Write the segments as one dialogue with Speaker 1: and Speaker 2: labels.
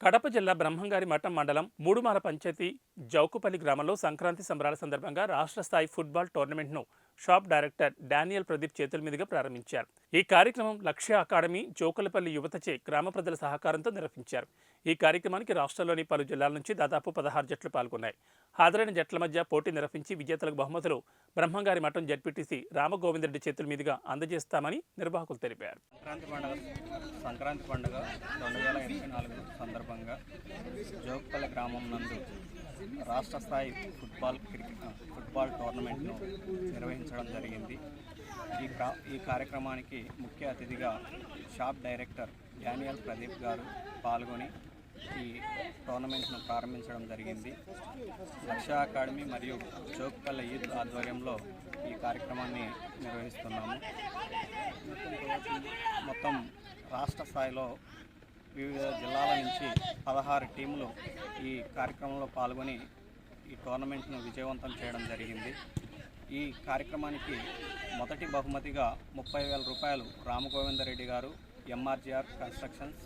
Speaker 1: కడప జిల్లా బ్రహ్మంగారి మఠం మండలం మూడుమాల పంచాయతీ జౌకుపల్లి గ్రామంలో సంక్రాంతి సంబరాల సందర్భంగా రాష్ట్ర స్థాయి ఫుట్బాల్ టోర్నమెంట్ను షాప్ డైరెక్టర్ డానియల్ ప్రదీప్ చేతుల మీదుగా ప్రారంభించారు. ఈ కార్యక్రమం లక్ష్య అకాడమీ జోకులపల్లి యువతచే గ్రామ ప్రజల సహకారంతో నిర్వహించారు. ఈ కార్యక్రమానికి రాష్ట్రంలోని పలు జిల్లాల నుంచి దాదాపు పదహారు జట్లు పాల్గొన్నాయి. హాజరైన జట్ల మధ్య పోటీ నిర్వహించి విజేతలకు బహుమతులు బ్రహ్మంగారి మఠం జడ్పీటీసీ రామగోవిందరెడ్డి చేతుల మీదుగా అందజేస్తామని నిర్వాహకులు తెలిపారు.
Speaker 2: సంక్రాంతి పండుగ సంక్రాంతి పండుగ రెండు వేల ఇరవై నాలుగు సందర్భంగా జోగుపల్లి గ్రామం నందు రాష్ట్ర స్థాయి ఫుట్బాల్ క్రికెట్ ఫుట్బాల్ టోర్నమెంట్ను నిర్వహించడం జరిగింది. ఈ ఈ కార్యక్రమానికి ముఖ్య అతిథిగా షాప్ డైరెక్టర్ డానియల్ ప్రదీప్ గారు పాల్గొని ఈ టోర్నమెంట్ను ప్రారంభించడం జరిగింది. లక్ష అకాడమీ మరియు జోగుపల్లి యూత్ ఆధ్వర్యంలో ఈ కార్యక్రమాన్ని నిర్వహిస్తున్నాము. మొత్తం రాష్ట్ర స్థాయిలో వివిధ జిల్లాల నుంచి పదహారు టీములు ఈ కార్యక్రమంలో పాల్గొని ఈ టోర్నమెంట్ను విజయవంతం చేయడం జరిగింది. ఈ కార్యక్రమానికి మొదటి బహుమతిగా ముప్పై వేల రూపాయలు రామగోవిందరెడ్డి గారు ఎంఆర్జీఆర్ కన్స్ట్రక్షన్స్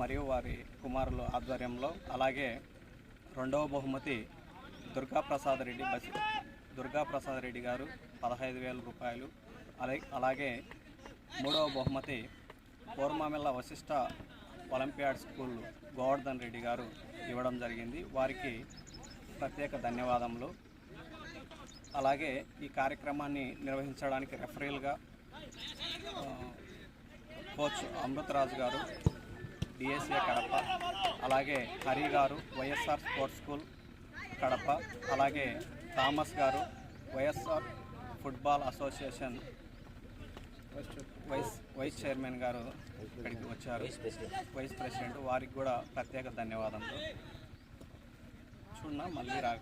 Speaker 2: మరియు వారి కుమారుల ఆధ్వర్యంలో అలాగే రెండవ బహుమతి దుర్గాప్రసాద్ రెడ్డి బసి దుర్గాప్రసాద్ రెడ్డి గారు పదహైదు వేల రూపాయలు అలాగే అలాగే మూడవ బహుమతి పూర్వమిల్ల వశిష్ట ఒలింపియాడ్ స్కూల్ గోవర్ధన్ రెడ్డి గారు ఇవ్వడం జరిగింది. వారికి ప్రత్యేక ధన్యవాదములు. అలాగే ఈ కార్యక్రమాన్ని నిర్వహించడానికి రెఫరీల్గా కోచ్ అమృతరాజు గారు డిఎస్ఏ కడప అలాగే హరి గారు వైఎస్ఆర్ స్పోర్ట్స్ స్కూల్ కడప అలాగే థామస్ గారు YSR football association vice vice chairman గారు ఇక్కడికి వచ్చారు. వైస్ ప్రెసిడెంట్ వారికి కూడా ప్రత్యేక ధన్యవాదములు. చూడన్నా మళ్ళీ రా